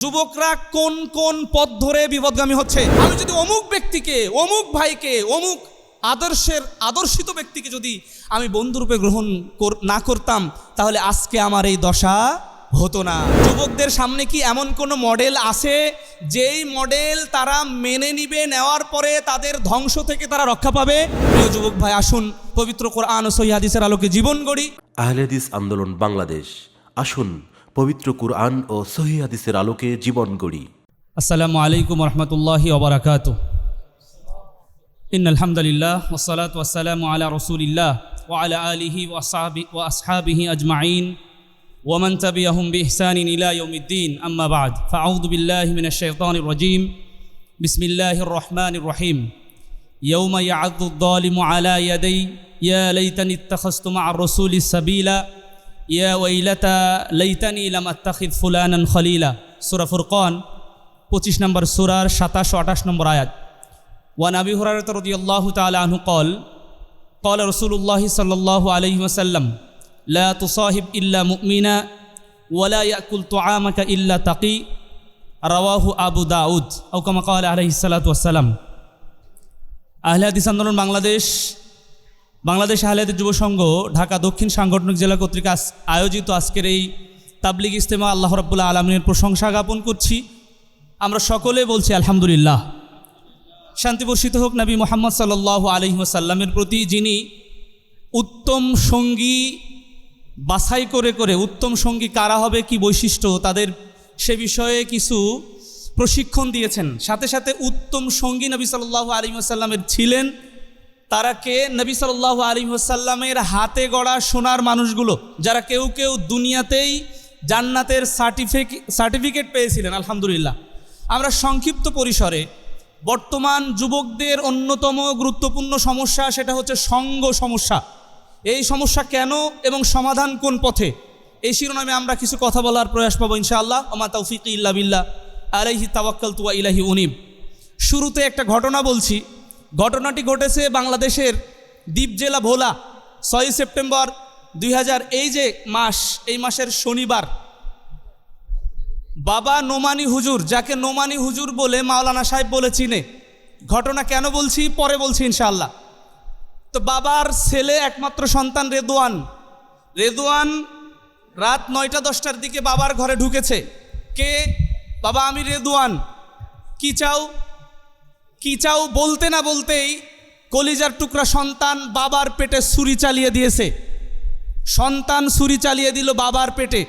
যুবকরা কোন কোন পথ ধরে বিপদগামী হচ্ছে? আমি যদি অমুক ব্যক্তিকে, অমুক ভাইকে, অমুক আদর্শের, আদর্শিত ব্যক্তিকে যদি আমি বন্ধুরূপে গ্রহণ না করতাম, তাহলে আজকে আমার এই দশা হতো না। যুবকদের সামনে কি এমন কোনো মডেল আছে, যেই মডেল তারা মেনে নিবে, নেওয়ার পরে তাদের ধ্বংস থেকে তারা রক্ষা পাবে? প্রিয় যুবক ভাই, আসুন, পবিত্র কোরআন ও সহিহাদিসের আলোকে জীবন গড়ি। আহলেদিস আন্দোলন বাংলাদেশ, আসুন পবিত্র কুরআন ও সহি হাদিসের আলোকে জীবন গড়ি আসসালামু আলাইকুম রহমতুল্লাহি ওবরাকাত ইন আলহামদুলিল্লাহ ওসলাত ওয়াসালামু আলা রসুলিল্লাহ ওয়ালা আলিহি ওয়াসাবি ও আসহাবিহি আজমাইন ওমন তবিয়াহুম বিহসান ইলা ইয়ৌমিদ্দিন আম্মা বাদ ফাউদ বিল্লাহ মিন الشيطان الرجيم بسم الله الرحمن الرحيم يوم يعض الظالم على يدي يا ليتني اتخذت مع الرسول سبيلا يا ويلتى ليتني لم اتخذ فلانا خليلا سورة فرقان পঁচিশ নম্বর সুরার সাতাশ ও আঠাশ নম্বর আয়াত ওয়ান আবি হুরারত রদিয়াল্লাহু তাআলা আনহু قال قال رسول الله صلى الله عليه وسلم لا تصاحب إلا مؤمنا ولا يأكل طعامك إلا تقي رواه আবু দাউদ أو كما قال عليه الصلاة والسلام আহলে হাদিস আন্দোলন বাংলাদেশ বাংলাদেশ আহলে হাদিস যুব সংঘ, ঢাকা দক্ষিণ সাংগঠনিক জেলা কর্তৃক আয়োজিত আজকের এই তাবলিগ ইস্তেমা আল্লাহ রাব্বুল্লাহ আলমিনের প্রশংসা জ্ঞাপন করছি। আমরা সকলে বলছি আলহামদুলিল্লাহ। শান্তি বর্ষিত হোক নবী মোহাম্মদ সাল্লাহ আলহিমসাল্লামের প্রতি, যিনি উত্তম সঙ্গী বাছাই করে করে, উত্তম সঙ্গী কারা হবে, কি বৈশিষ্ট্য, তাদের সে বিষয়ে কিছু প্রশিক্ষণ দিয়েছেন। সাথে সাথে উত্তম সঙ্গী নবী সাল্লাহ আলিমসাল্লামের ছিলেন তারা কে? নবী সাল্লাহ আলিমসাল্লামের হাতে গড়া সোনার মানুষগুলো, যারা কেউ কেউ দুনিয়াতেই জান্নাতের সার্টিফিকেট সার্টিফিকেট পেয়েছিলেন, আলহামদুলিল্লাহ। আমরা সংক্ষিপ্ত পরিসরে বর্তমান যুবকদের অন্যতম গুরুত্বপূর্ণ সমস্যা সেটা হচ্ছে সঙ্গ সমস্যা। এই সমস্যা কেন এবং সমাধান কোন পথে? এই শিরোনামে আমরা কিছু কথা বলার প্রয়াস পাবো ইনশাআল্লাহ। ওমা তৌফিক ইল্লা বিল্লাহ। আলাইহি তাওয়াক্কাল তুয়া ইলাহি উনিব। শুরুতে একটা ঘটনা বলছি। ঘটনাটি ঘটেছে বাংলাদেশের দ্বীপ জেলা ভোলা ছয়ই সেপ্টেম্বর দুই হাজার এই যে মাস, এই মাসের শনিবার। বাবা নোমানি হুজুর, যাকে নোমানি হুজুর বলে মাওলানা সাহেব বলে চিনে। ঘটনা কেন বলছি? পরে বলছি ইনশাল্লাহ তো বাবার ছেলে একমাত্র সন্তান রেদোয়ান। রেদোয়ান রাত নয়টা দশটার দিকে বাবার ঘরে ঢুকেছে। কে? বাবা আমি রেদোয়ান। কি চাও? কি চাও বলতে না বলতেই কলিজার টুকরা সন্তান বাবার পেটে ছুরি চালিয়ে দিয়েছে। সন্তান ছুরি চালিয়ে দিল বাবার পেটে।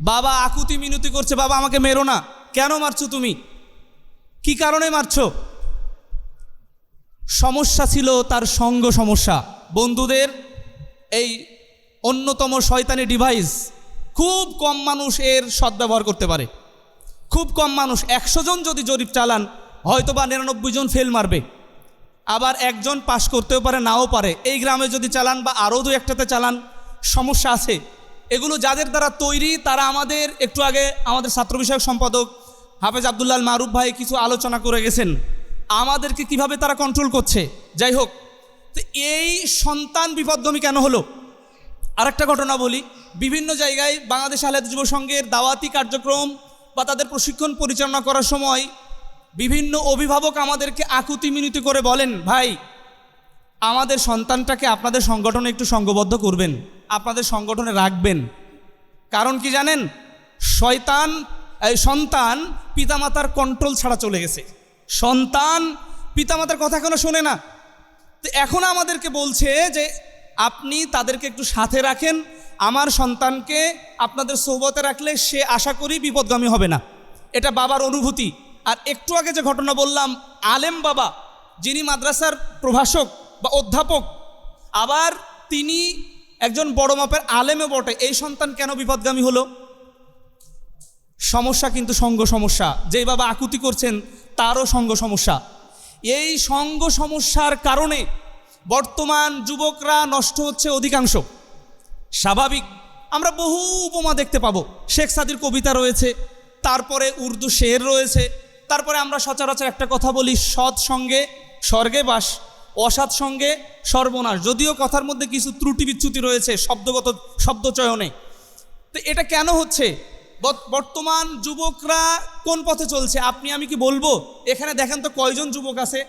বাবা আকুতি মিনতি করছে, বাবা, আমাকে মেরো না। কেন মারছো তুমি? কি কারণে মারছো? সমস্যা ছিল তার সঙ্গ সমস্যা। বন্ধুদের, এই অন্যতম শয়তানি ডিভাইস খুব কম মানুষ এর সদ্ব্যবহার করতে পারে। খুব কম মানুষ। একশো জন যদি জরিপ চালান হয়তো বা নিরানব্বই জন ফেল মারবে। আবার একজন পাশ করতেও পারে, নাও পারে। এই গ্রামে যদি চালান বা আরও দু একটাতে চালান, সমস্যা আছে। এগুলো যাদের দ্বারা তৈরি, তারা আমাদের একটু আগে আমাদের ছাত্র বিষয়ক সম্পাদক হাফেজ আবদুল্লাহ মারুফ ভাই কিছু আলোচনা করে গেছেন। আমাদেরকে কীভাবে তারা কন্ট্রোল করছে? যাই হোক, তো এই সন্তান বিপদগমী কেন হলো? আরেকটা ঘটনা বলি। বিভিন্ন জায়গায় বাংলাদেশ আহলেদ যুব সংঘের দাওয়াতি কার্যক্রম বা তাদের প্রশিক্ষণ পরিচালনা করার সময় বিভিন্ন অভিভাবক আমাদেরকে আকুতি মিনতি করে বলেন, ভাই, আমাদের সন্তানটাকে আপনাদের সংগঠনে একটু সঙ্গবদ্ধ করবেন, আপনাদের সংগঠনে রাখবেন। কারণ কি জানেন? শয়তান সন্তান পিতামাতার কন্ট্রোল ছাড়া চলে গেছে। সন্তান পিতামাতার কথা কোনো শোনে না। তো এখন আমাদেরকে বলছে যে, আপনি তাদেরকে একটু সাথে রাখেন, আমার সন্তানকে আপনাদের সোহবতে রাখলে সে আশা করি বিপদগামী হবে না। এটা বাবার অনুভূতি। আর একটু আগে যে ঘটনা বললাম, আলেম বাবা, যিনি মাদ্রাসার প্রভাষক বা অধ্যাপক, আবার তিনি একজন বড় মাপের আলেমও বটে, এই সন্তান কেন বিপদগামী হলো? সমস্যা কিন্তু সঙ্গ সমস্যা। যেই বাবা আকুতি করছেন, তারও সঙ্গ সমস্যা। এই সঙ্গ সমস্যার কারণে বর্তমান যুবকরা নষ্ট হচ্ছে অধিকাংশ। স্বাভাবিক, আমরা বহু উপমা দেখতে পাবো। শেখ সাদির কবিতা রয়েছে, তারপরে উর্দু শের রয়েছে তারপরে আমরা সচরাচর একটা কথা বলি, সৎ সঙ্গে স্বর্গে বাস, অসৎ সঙ্গে সর্বনাশ। যদিও কথার মধ্যে কিছু ত্রুটি বিচ্যুতি রয়েছে, শব্দগত শব্দচয়নে। তো এটা কেন হচ্ছে? বর্তমান যুবকরা কোন পথে চলছে? আপনি, আমি কি বলব? এখানে দেখেন তো কয়জন যুবক আছে?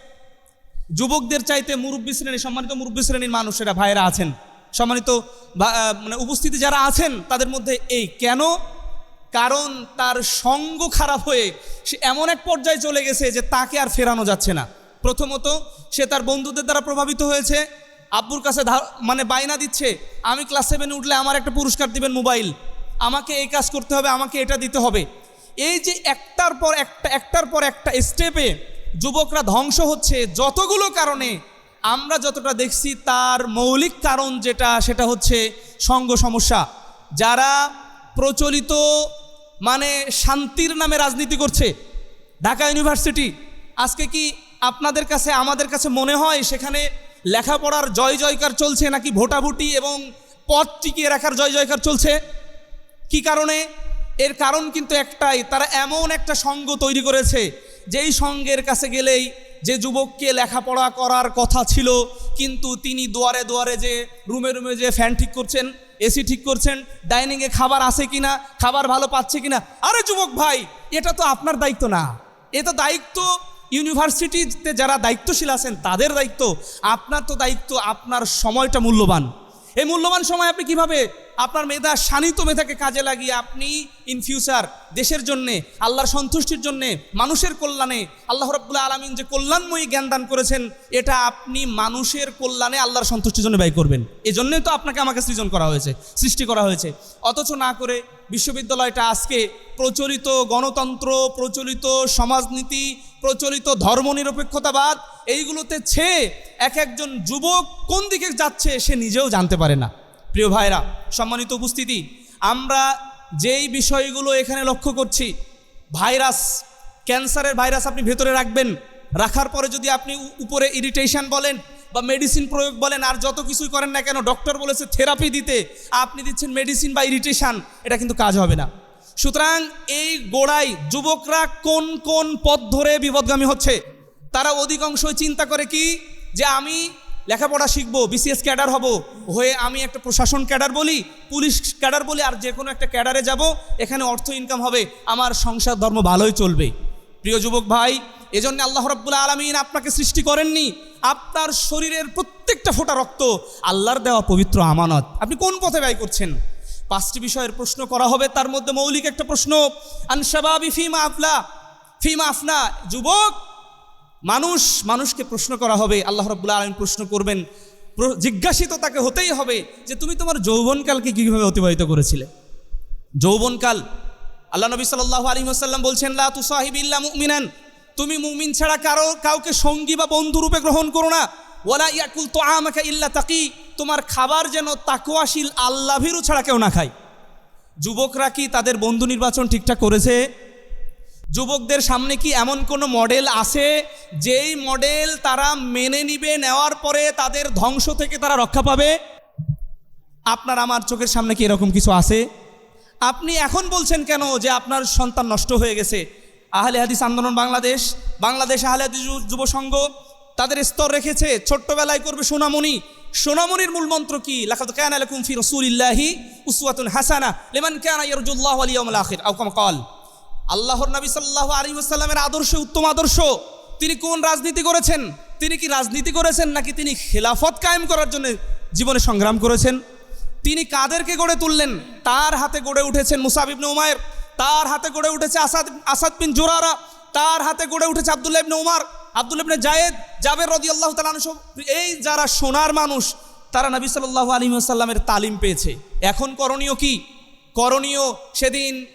যুবকদের চাইতে মুরব্বী শ্রেণি, সম্মানিত মুরব্বী শ্রেণির মানুষেরা, ভাইয়েরা আছেন। সম্মানিত মানে উপস্থিতি যারা আছেন, তাদের মধ্যে এই কেন কারণ তার সঙ্গ খারাপ হয়ে সে এমন এক পর্যায়ে চলে গেছে যে তাকে আর ফেরানো যাচ্ছে না। প্রথমত, সে তার বন্ধুদের দ্বারা প্রভাবিত হয়েছে। আব্বুর কাছে মানে বায়না দিচ্ছে, আমি ক্লাস সেভেনে উঠলে আমার একটা পুরস্কার দিবেন মোবাইল। আমাকে এই কাজ করতে হবে, আমাকে এটা দিতে হবে। এই যে একটার পর একটা, একটার পর একটা স্টেপে যুবকরা ধ্বংস হচ্ছে যতগুলো কারণে, আমরা যতটা দেখছি তার মৌলিক কারণ যেটা, সেটা হচ্ছে সঙ্গ সমস্যা। যারা প্রচলিত মানে শান্তির নামে রাজনীতি করছে। ঢাকা ইউনিভার্সিটি, আজকে কি আপনাদের কাছে, আমাদের কাছে মনে হয় সেখানে লেখাপড়ার জয় জয়কার চলছে নাকি ভোটাভুটি এবং পথ টিকিয়ে রাখার জয় জয়কার চলছে? কি কারণে? এর কারণ কিন্তু একটাই, তারা এমন একটা সঙ্গ তৈরি করেছে, যেই সঙ্গের কাছে গেলেই যে যুবককে লেখাপড়া করার কথা ছিল, কিন্তু তিনি দুয়ারে দুয়ারে যে, রুমে রুমে যে ফ্যান ঠিক করছেন এসি ঠিক করছেন, ডাইনিংয়ে খাবার আছে কিনা, খাবার ভালো পাচ্ছে কিনা? আরে যুবক ভাই, এটা তো আপনার দায়িত্ব না। এ তো দায়িত্ব ইউনিভার্সিটিতে যারা দায়িত্বশীল আছেন, তাদের দায়িত্ব। আপনার তো দায়িত্ব, আপনার সময়টা মূল্যবান। এই মূল্যবান সময় আপনি কীভাবে আপনার মেধা, শানিত মেধাকে কাজে লাগিয়ে আপনি ইন ফিউচার দেশের জন্যে, আল্লাহর সন্তুষ্টির জন্যে, মানুষের কল্যাণে, আল্লাহ রব্বুল্লাহ আলমিন যে কল্যাণময়ী জ্ঞান দান করেছেন, এটা আপনি মানুষের কল্যাণে আল্লাহর সন্তুষ্টির জন্য ব্যয় করবেন। এই জন্যই তো আপনাকে আমাকে সৃজন করা হয়েছে, সৃষ্টি করা হয়েছে। অথচ না করে বিশ্ববিদ্যালয়টা আজকে প্রচলিত গণতন্ত্র, প্রচলিত সমাজনীতি, প্রচলিত ধর্মনিরপেক্ষতাবাদ, এইগুলোতে ছেয়ে এক একজন যুবক কোন দিকে যাচ্ছে সে নিজেও জানতে পারে না। প্রিয় ভাইরা, সম্মানিত উপস্থিতি, আমরা যেই বিষয়গুলো এখানে লক্ষ্য করছি, ভাইরাস, ক্যান্সারের ভাইরাস আপনি ভেতরে রাখবেন, রাখার পরে যদি আপনি উপরে ইরিটেশন বলেন বা মেডিসিন প্রয়োগ বলেন, আর যত কিছুই করেন না কেন ডক্টর বলেছে থেরাপি দিতে, আপনি দিচ্ছেন মেডিসিন বা ইরিটেশন এটা কিন্তু কাজ হবে না। সুতরাং এই গোড়ায় যুবকরা কোন কোন পথ ধরে বিপদগামী হচ্ছে? তারা অধিকাংশই চিন্তা করে কি, যে আমি লেখাপড়া শিখব বিসিএস ক্যাডার হব, হয়ে আমি একটা প্রশাসন ক্যাডার বলি, পুলিশ ক্যাডার বলি আর যে কোনো একটা ক্যাডারে যাব, এখানে অর্থ ইনকাম হবে, আমার সংসার ধর্ম ভালোই চলবে। প্রিয় যুবক ভাই, এজন্য আল্লাহ রব্বুল আলমিন আপনাকে সৃষ্টি করেননি, আপনার শরীরের প্রত্যেকটা ফোঁটা রক্ত, আল্লাহর দেওয়া পবিত্র আমানত। আপনি কোন পথে ব্যয় করছেন? পাঁচটি বিষয়ের প্রশ্ন করা হবে, তার মধ্যে মৌলিক একটা প্রশ্ন আনসাবাবি ফিমা আফলা, ফিমা আফনা। যুবক মানুষ মানুষকে প্রশ্ন করা হবে, আল্লাহ রব্বুল্লা আলমিন প্রশ্ন করবেন। জিজ্ঞাসিত তাকে হতেই হবে যে, তুমি তোমার যৌবনকালকে কীভাবে অতিবাহিত করেছিলে? যৌবনকাল, আল্লাহ নবী সাল্লাহ আলী আসাল্লাম বলছেন, লা মুমিনান। তুমি মুমিন ছাড়া কারও, কাউকে সঙ্গী বা বন্ধু রূপে গ্রহণ করো না। ওয়ালা ইয়াকুল তো আমাকে ইল্লা তাকি। তোমার খাবার যেন তাকুয়াশীল আল্লাহ ভীরু ছাড়া কেউ না খায়। যুবকরা কি তাদের বন্ধু নির্বাচন ঠিকঠাক করেছে? যুবকদের সামনে কি এমন কোনো মডেল আছে? যেই মডেল তারা মেনে নিবে, নেওয়ার পরে তাদের ধ্বংস থেকে তারা রক্ষা পাবে? আপনার আমার চোখের সামনে কি এরকম কিছু আছে? আপনি এখন বলছেন কেন যে আপনার সন্তান নষ্ট হয়ে গেছে? আহলে হাদিস আন্দোলন বাংলাদেশ বাংলাদেশ আহলে হাদিস যুব সংঘ তাদের স্তর রেখেছে, ছোট্টবেলায় করবে সোনামণি। সোনামণির মূল মন্ত্র কি? লাকাত কানা লাকুম ফি রাসূলিল্লাহি উসওয়াতুন হাসানা লিমান কানা ইয়ারজুল্লাহ ওয়াল ইয়াউমাল আখির। আল্লাহর নবী সাল্লাল্লাহু আলাইহি ওয়াসাল্লামের আদর্শ, উত্তম আদর্শ। তিনি কোন রাজনীতি করেছেন? তিনি কি রাজনীতি করেছেন নাকি তিনি খেলাফত কায়েম করার জন্য জীবনে সংগ্রাম করেছেন? তিনি কাদেরকে গড়ে তুললেন? তার হাতে গড়ে উঠেছেন মুসাব ইবনে উমায়ের, তার হাতে গড়ে উঠেছে আসাদ আসাদ বিন জোরারা, তার হাতে গড়ে উঠেছে আব্দুল্লাহ ইবনে উমার, আব্দুল্লাহ ইবনে জায়েদ, জাবের রাদিয়াল্লাহু তাআলা আনহু সব- এই যারা সোনার মানুষ, তারা নবী সাল্লাল্লাহু আলাইহি ওয়াসাল্লামের তালিম পেয়েছে। এখন করণীয় কি? করণীয় সেদিন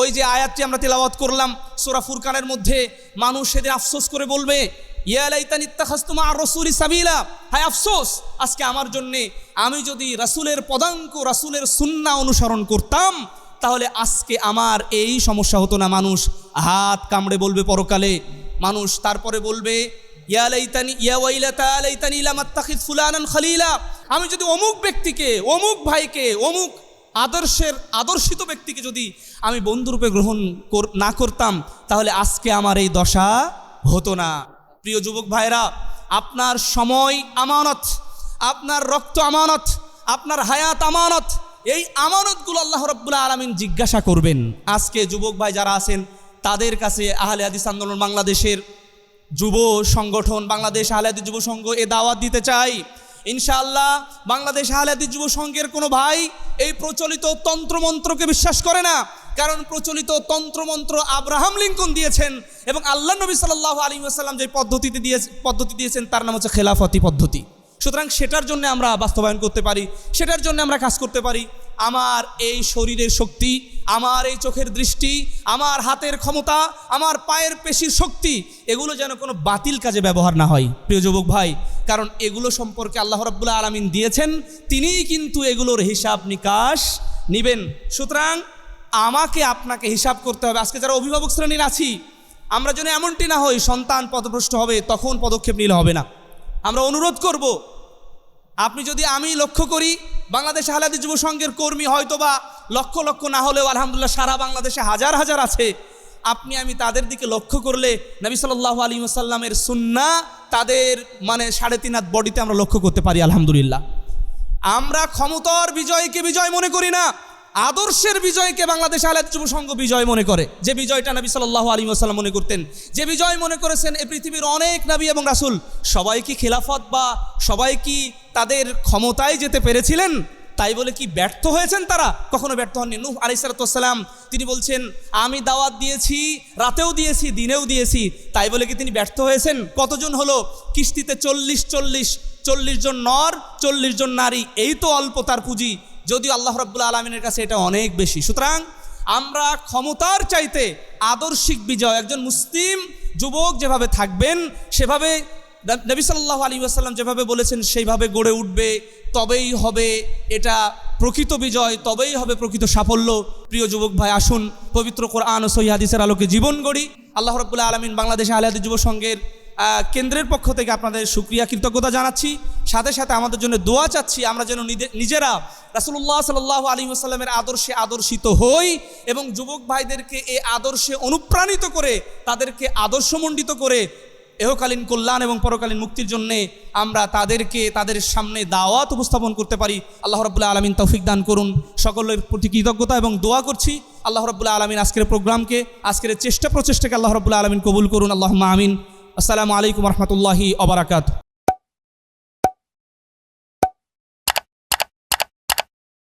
ওই যে আয়াতটি আমরা তেলাওয়াত করলাম সূরা ফুরকানের মধ্যে, মানুষ সেদিন আফসোস করে বলবে, ইয়া লাইতানি ইত্তাখাযতুমা আর রাসূলি সাবিলা। হায় আফসোস, আজকে আমার জন্যে আমি যদি রাসূলের পদাঙ্ক, রাসূলের সুন্নাহ অনুসরণ করতাম, তাহলে আজকে আমার এই সমস্যা হতো না। মানুষ হাত কামড়ে বলবে পরকালে, মানুষ তারপরে বলবে আমি যদি অমুক ব্যক্তিকে, অমুক ভাইকে, অমুক আদর্শের, আদর্শিত ব্যক্তিকে যদি আমি বন্ধুরূপে গ্রহণ না করতাম, তাহলে আজকে আমার এই দশা হতো না। প্রিয় যুবক ভাইরা আপনার সময় আমানত, আপনার রক্ত আমানত, আপনার হায়াত আমানত, এই আমানতগুলো আল্লাহ রব্বুল্লাহ আলমিন জিজ্ঞাসা করবেন। আজকে যুবক ভাই যারা আছেন, তাদের কাছে আহলে হাদিস আন্দোলন বাংলাদেশের যুব সংগঠন, বাংলাদেশ আহলে হাদিস যুব সংঘ এ দাওয়াত দিতে চাই। ইনশাআল্লাহ বাংলাদেশ আহলাদি যুব সংঘের কোনো ভাই এই প্রচলিত তন্ত্রমন্ত্রকে বিশ্বাস করে না। কারণ প্রচলিত তন্ত্রমন্ত্র আব্রাহাম লিঙ্কন দিয়েছেন এবং আল্লাহ নবী সাল্লাহ আলী আসাল্লাম যে পদ্ধতিতে দিয়ে পদ্ধতি দিয়েছেন তার নাম হচ্ছে খেলাফতি পদ্ধতি। সুতরাং সেটার জন্য আমরা বাস্তবায়ন করতে পারি, সেটার জন্য আমরা কাজ করতে পারি। আমার এই শরীরের শক্তি, আমার এই চোখের দৃষ্টি, আমার হাতের ক্ষমতা, আমার পায়ের পেশির শক্তি, এগুলো যেন কোনো বাতিল কাজে ব্যবহার না হয়। প্রিয় যুবক ভাই, কারণ এগুলো সম্পর্কে আল্লাহ রব্বুল্লাহ আলমিন দিয়েছেন, তিনিই কিন্তু এগুলোর হিসাব নিকাশ নিবেন। সুতরাং আমাকে আপনাকে হিসাব করতে হবে। আজকে যারা অভিভাবক শ্রেণির আছি, আমরা যেন এমনটি না হই, সন্তান পদভ্রষ্ট হবে, তখন পদক্ষেপ নিলে হবে না। আমরা অনুরোধ করব, আপনি যদি আমি লক্ষ্য করি বাংলাদেশ আহলাদি যুব সংঘের কর্মী হয়তোবা লক্ষ লক্ষ না হলেও আলহামদুলিল্লাহ সারা বাংলাদেশে হাজার হাজার আছে। আপনি আমি তাদের দিকে লক্ষ্য করলে নবী সাল্লাহ আলী আসাল্লামের সুন্না তাদের মানে সাড়ে তিন হাত বডিতে আমরা লক্ষ্য করতে পারি, আলহামদুলিল্লাহ। আমরা ক্ষমতার বিজয়কে বিজয় মনে করি না। আদর্শের বিজয়কে বাংলাদেশ আলাদ যুব সংঘ বিজয় মনে করে। যে বিজয়টা নবী সাল্লাহ আলী আসাল্লাম মনে করতেন, যে বিজয় মনে করেছেন এ পৃথিবীর অনেক নবী এবং রাসুল। সবাই কি খেলাফত বা সবাই কি তাদের ক্ষমতায় যেতে পেরেছিলেন? তাই বলে কি ব্যর্থ হয়েছেন তারা? কখনো ব্যর্থ হননি। নূহ আলাইসালাতাম তিনি বলছেন, আমি দাওয়াত দিয়েছি, রাতেও দিয়েছি, দিনেও দিয়েছি। তাই বলে কি তিনি ব্যর্থ হয়েছেন? কতজন হলো? কিস্তিতে চল্লিশ চল্লিশ চল্লিশ জন নর, চল্লিশ জন নারী, এই তো অল্প তার পুঁজি। যদিও আল্লাহ রব্বুল্লা আলমিনের কাছে এটা অনেক বেশি। সুতরাং আমরা ক্ষমতার চাইতে আদর্শিক বিজয়, একজন মুসলিম যুবক যেভাবে থাকবেন, সেভাবে নবী সাল্লাহ আলী আসাল্লাম যেভাবে বলেছেন, সেইভাবে গড়ে উঠবে, তবেই হবে এটা প্রকৃত বিজয়, তবেই হবে প্রকৃত সাফল্য। প্রিয় যুবক ভাই, আসুন পবিত্র কোরআন ও সহিহাদিসের আলোকে জীবন গড়ি। আল্লাহ রব্বুল্লাহ আলমিন বাংলাদেশ আলিয়াদি যুব সংঘের কেন্দ্রের পক্ষ থেকে আপনাদের সুক্রিয়া কৃতজ্ঞতা জানাচ্ছি। সাথে সাথে আমাদের জন্য দোয়া চাচ্ছি, আমরা যেন নিজে- নিজেরা রাসুল্লাহ সাল্লাহ আলী আসাল্লামের আদর্শে আদর্শিত হই এবং যুবক ভাইদেরকে এই আদর্শে অনুপ্রাণিত করে, তাদেরকে আদর্শমণ্ডিত করে এহকালীন কল্যাণ এবং পরকালীন মুক্তির জন্য আমরা তাদেরকে, তাদের সামনে দাওয়াত উপস্থাপন করতে পারি। আল্লাহ রবুল্লাহ আলমিন তৌফিক দান করুন। সকলের প্রতি কৃতজ্ঞতা এবং দোয়া করছি। আল্লাহ রবুল্লাহ আলমিন আজকের প্রোগ্রামকে, আজকের চেষ্টা প্রচেষ্টাকে আল্লাহ রবুল্লাহ আলমিন কবুল করুন। আল্লাহ আমিন। আসসালামু আলাইকুম রহমতুল্লাহি অবরাকাত